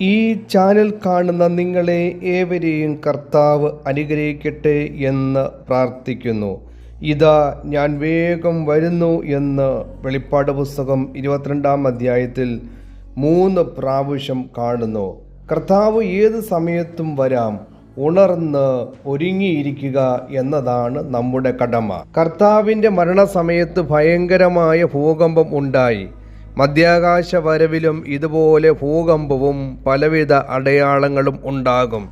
ഈ ചാനൽ കാണുന്ന നിങ്ങളെ ഏവരെയും കർത്താവ് അനുഗ്രഹിക്കട്ടെ എന്ന് പ്രാർത്ഥിക്കുന്നു. ഇതാ ഞാൻ വേഗം വരുന്നു എന്ന് വെളിപ്പാട് പുസ്തകം ഇരുപത്തിരണ്ടാം അധ്യായത്തിൽ മൂന്ന് പ്രാവശ്യം കാണുന്നു. കർത്താവ് ഏത് സമയത്തും വരാം ഉണർന്ന് ഒരുങ്ങിയിരിക്കുക എന്നതാണ് നമ്മുടെ കടമ. കർത്താവിന്റെ മരണസമയത്ത് ഭയങ്കരമായ ഭൂകമ്പം ഉണ്ടായി. മധ്യാകാശ വരവിലും ഇതുപോലെ ഭൂകമ്പവും പലവിധ അടയാളങ്ങളും ഉണ്ടാകും.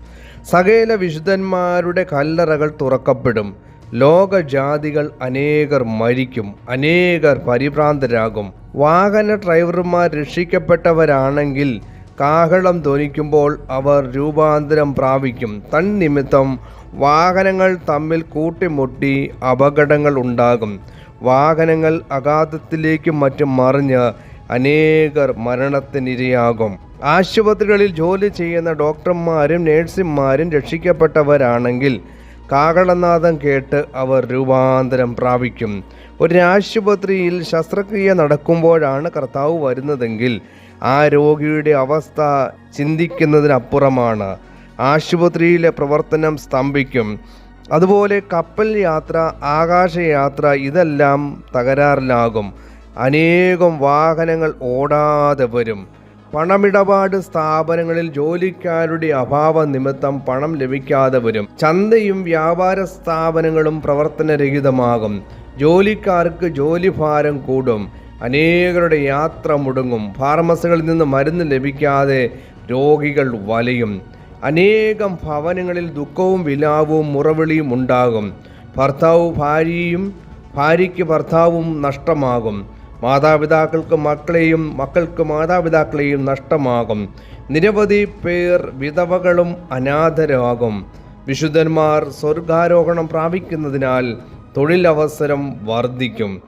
സകല വിശുദ്ധന്മാരുടെ കല്ലറകൾ തുറക്കപ്പെടും. ലോകജാതികൾ അനേകർ മരിക്കും. അനേകർ പരിഭ്രാന്തരാകും. വാഹന ഡ്രൈവർമാർ രക്ഷിക്കപ്പെട്ടവരാണെങ്കിൽ കാഹളം ധ്വനിക്കുമ്പോൾ അവർ രൂപാന്തരം പ്രാപിക്കും. തന്നിമിത്തം വാഹനങ്ങൾ തമ്മിൽ കൂട്ടിമുട്ടി അപകടങ്ങൾ ഉണ്ടാകും. വാഹനങ്ങൾ അഗാധത്തിലേക്കും മറ്റും മറിഞ്ഞ് അനേകർ മരണത്തിനിരയാകും. ആശുപത്രികളിൽ ജോലി ചെയ്യുന്ന ഡോക്ടർമാരും നേഴ്സുമാരും രക്ഷിക്കപ്പെട്ടവരാണെങ്കിൽ കാകളനാഥം കേട്ട് അവർ രൂപാന്തരം പ്രാപിക്കും. ഒരു ആശുപത്രിയിൽ ശസ്ത്രക്രിയ നടക്കുമ്പോഴാണ് കർത്താവ് വരുന്നതെങ്കിൽ ആ രോഗിയുടെ അവസ്ഥ ചിന്തിക്കുന്നതിനപ്പുറമാണ്. ആശുപത്രിയിലെ പ്രവർത്തനം സ്തംഭിക്കും. അതുപോലെ കപ്പൽ യാത്ര ആകാശയാത്ര ഇതെല്ലാം തകരാറിലാകും. അനേകം വാഹനങ്ങൾ ഓടാതെ വരും. പണമിടപാട് സ്ഥാപനങ്ങളിൽ ജോലിക്കാരുടെ അഭാവ നിമിത്തം പണം ലഭിക്കാതെ വരും. ചന്തയും വ്യാപാര സ്ഥാപനങ്ങളും പ്രവർത്തനരഹിതമാകും. ജോലിക്കാർക്ക് ജോലിഭാരം കൂടും. അനേകരുടെ യാത്ര മുടങ്ങും. ഫാർമസികളിൽ നിന്ന് മരുന്ന് ലഭിക്കാതെ രോഗികൾ വലയും. അനേകം ഭവനങ്ങളിൽ ദുഃഖവും വിലാപവും മുറവിളിയും ഉണ്ടാകും. ഭർത്താവ് ഭാര്യയും ഭാര്യയ്ക്ക് ഭർത്താവും നഷ്ടമാകും. മാതാപിതാക്കൾക്ക് മക്കളെയും മക്കൾക്ക് മാതാപിതാക്കളെയും നഷ്ടമാകും. നിരവധി പേർ വിധവകളും അനാഥരാകും. വിശുദ്ധന്മാർ സ്വർഗാരോഹണം പ്രാപിക്കുന്നതിനാൽ തൊഴിലവസരം വർദ്ധിക്കും.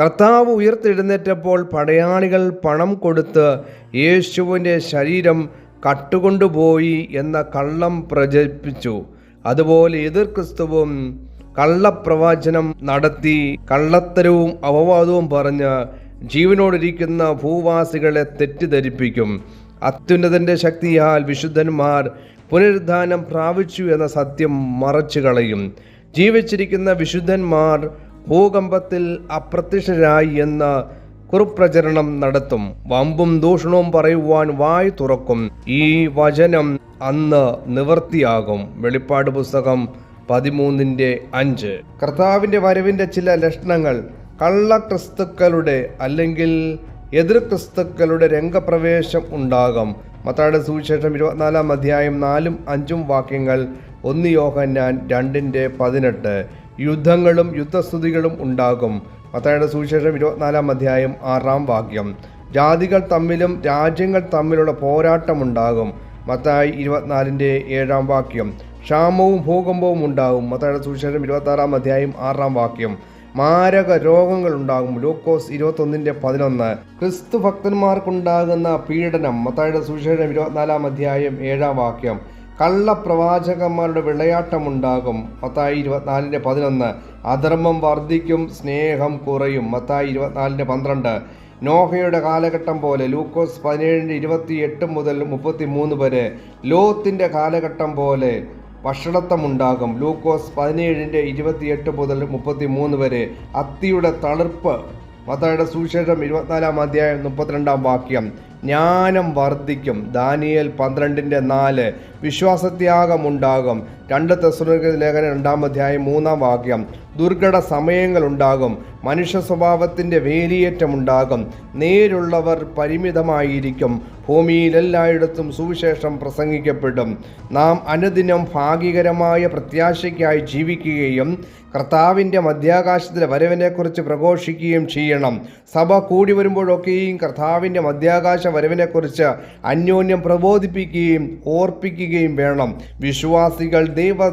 കർത്താവ് ഉയർത്തെഴുന്നേറ്റപ്പോൾ പടയാളികൾ പണം കൊടുത്ത് യേശുവിന്റെ ശരീരം കട്ടുകൊണ്ടുപോയി എന്ന കള്ളം പ്രചരിപ്പിച്ചു. അതുപോലെ എതിർ ക്രിസ്തുവും കള്ളപ്രവാചനം നടത്തി കള്ളത്തരവും അവവാദവും പറഞ്ഞ് ജീവനോടിരിക്കുന്ന ഭൂവാസികളെ തെറ്റിദ്ധരിപ്പിക്കും. അത്യുന്നതന്റെ ശക്തിയാൽ വിശുദ്ധന്മാർ പുനരുദ്ധാനം പ്രാപിച്ചു എന്ന സത്യം മറച്ചു കളയും ജീവിച്ചിരിക്കുന്ന വിശുദ്ധന്മാർ ഭൂകമ്പത്തിൽ അപ്രത്യക്ഷരായി എന്ന കുറുപ്രചരണം നടത്തും. വമ്പും ദൂഷണവും പറയുവാൻ വായ് തുറക്കും. ഈ വചനം അന്ന് നിവർത്തിയാകും വെളിപ്പാട് പുസ്തകം പതിമൂന്നിന്റെ അഞ്ച്. കർത്താവിന്റെ വരവിന്റെ ചില ലക്ഷണങ്ങൾ. കള്ള ക്രിസ്തുക്കളുടെ അല്ലെങ്കിൽ എതിർ ക്രിസ്തുക്കളുടെ രംഗപ്രവേശം ഉണ്ടാകും. മത്തായുടെ സുവിശേഷം ഇരുപത്തിനാലാം അധ്യായം നാലും അഞ്ചും വാക്യങ്ങൾ ഒന്ന് യോഹന്നാൻ രണ്ടിന്റെ പതിനെട്ട്. യുദ്ധങ്ങളും യുദ്ധസ്തുതികളും ഉണ്ടാകും. മത്തായുടെ സുവിശേഷം ഇരുപത്തിനാലാം അധ്യായം ആറാം വാക്യം. ജാതികൾ തമ്മിലും രാജ്യങ്ങൾ തമ്മിലുള്ള പോരാട്ടമുണ്ടാകും മത്തായി ഇരുപത്തിനാലിന്റെ ഏഴാം വാക്യം. ക്ഷാമവും ഭൂകമ്പവും ഉണ്ടാകും. മത്തായുടെ സുവിശേഷം ഇരുപത്താറാം അധ്യായം ആറാം വാക്യം. മാരക രോഗങ്ങൾ ഉണ്ടാകും ലൂക്കോസ് ഇരുപത്തൊന്നിന്റെ പതിനൊന്ന്. ക്രിസ്തു ഭക്തന്മാർക്കുണ്ടാകുന്ന പീഡനം. മത്തായുടെ സുവിശേഷം ഇരുപത്തിനാലാം അധ്യായം ഏഴാം വാക്യം. കള്ളപ്രവാചകന്മാരുടെ വിളയാട്ടമുണ്ടാകും. മത്തായി ഇരുപത്തിനാലിന്റെ പതിനൊന്ന്. അധർമ്മം വർദ്ധിക്കും സ്നേഹം കുറയും. മത്തായി ഇരുപത്തിനാലിന്റെ പന്ത്രണ്ട്. നോഹയുടെ കാലഘട്ടം പോലെ ലൂക്കോസ് പതിനേഴിന്റെ ഇരുപത്തി എട്ട് മുതൽ മുപ്പത്തി മൂന്ന് വരെ. ലോത്തിന്റെ കാലഘട്ടം പോലെ ഭക്ഷണത്വമുണ്ടാകും ലൂക്കോസ് പതിനേഴിന്റെ ഇരുപത്തിയെട്ട് മുതൽ മുപ്പത്തി മൂന്ന് വരെ അത്തിയുടെ തളിർപ്പ്. മത്തായുടെ സുവിശേഷം ഇരുപത്തിനാലാം അധ്യായം മുപ്പത്തിരണ്ടാം വാക്യം. ജ്ഞാനം വർദ്ധിക്കും. ദാനിയൽ പന്ത്രണ്ടിന്റെ നാല്. വിശ്വാസത്യാഗമുണ്ടാകും. രണ്ട് തെസ്സലോനിക്ക ലേഖനം രണ്ടാം അധ്യായം മൂന്നാം വാക്യം. ദുർഘട സമയങ്ങളുണ്ടാകും. മനുഷ്യ സ്വഭാവത്തിന്റെ വേലിയേറ്റമുണ്ടാകും. നേരുള്ളവർ പരിമിതമായിരിക്കും. ഭൂമിയിൽ എല്ലായിടത്തും സുവിശേഷം പ്രസംഗിക്കപ്പെടും. നാം അനുദിനം ഭാഗികരമായ പ്രത്യാശയ്ക്കായി ജീവിക്കുകയും കർത്താവിന്റെ മധ്യാകാശത്തിലെ വരവിനെക്കുറിച്ച് പ്രഘോഷിക്കുകയും ചെയ്യണം. സഭ കൂടി വരുമ്പോഴൊക്കെയും കർത്താവിന്റെ മധ്യാകാശ വരവിനെക്കുറിച്ച് അന്യോന്യം പ്രബോധിപ്പിക്കുകയും ഓർപ്പിക്കുകയും വേണം. വിശ്വാസികൾ ദൈവ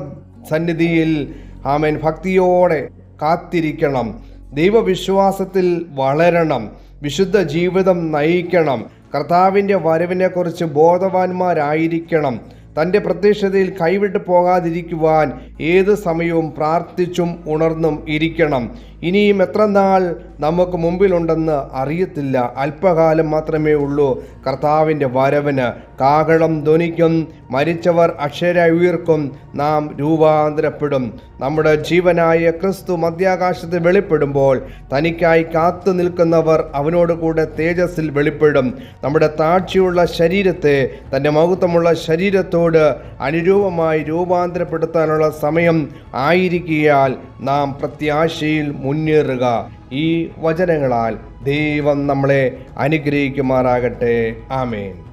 സന്നിധിയിൽ ആമേൻ. ഭക്തിയോടെ കാത്തിരിക്കണം. ദൈവവിശ്വാസത്തിൽ വളരണം. വിശുദ്ധ ജീവിതം നയിക്കണം. കർത്താവിന്റെ വരവിനെക്കുറിച്ച് ബോധവാന്മാരായിരിക്കണം. തന്റെ പ്രത്യക്ഷതയിൽ കൈവിട്ട് പോകാതിരിക്കുവാൻ ഏത് സമയവും പ്രാർത്ഥിച്ചും ഉണർന്നും ഇരിക്കണം. ഇനിയും എത്ര നാൾ നമുക്ക് മുമ്പിലുണ്ടെന്ന് അറിയത്തില്ല. അല്പകാലം മാത്രമേ ഉള്ളൂ. കർത്താവിന്റെ വരവിന് കാകളം ധ്വനിക്കും മരിച്ചവർ അക്ഷര ഉയർക്കും നാം രൂപാന്തരപ്പെടും. നമ്മുടെ ജീവനായ ക്രിസ്തു മധ്യാകാശത്ത് വെളിപ്പെടുമ്പോൾ തനിക്കായി കാത്തു നിൽക്കുന്നവർ അവനോട് കൂടെ തേജസ്സിൽ വെളിപ്പെടും. നമ്മുടെ താഴ്ചയുള്ള ശരീരത്തെ തന്റെ മഹത്വമുള്ള ശരീരത്തോട് അനുരൂപമായി രൂപാന്തരപ്പെടുത്താനുള്ള സമയം ആയിരിക്കിയാൽ നാം പ്രത്യാശയിൽ മുന്നേറുക. ഈ വചനങ്ങളാൽ ദൈവം നമ്മളെ അനുഗ്രഹിക്കുമാറാകട്ടെ. ആമേൻ.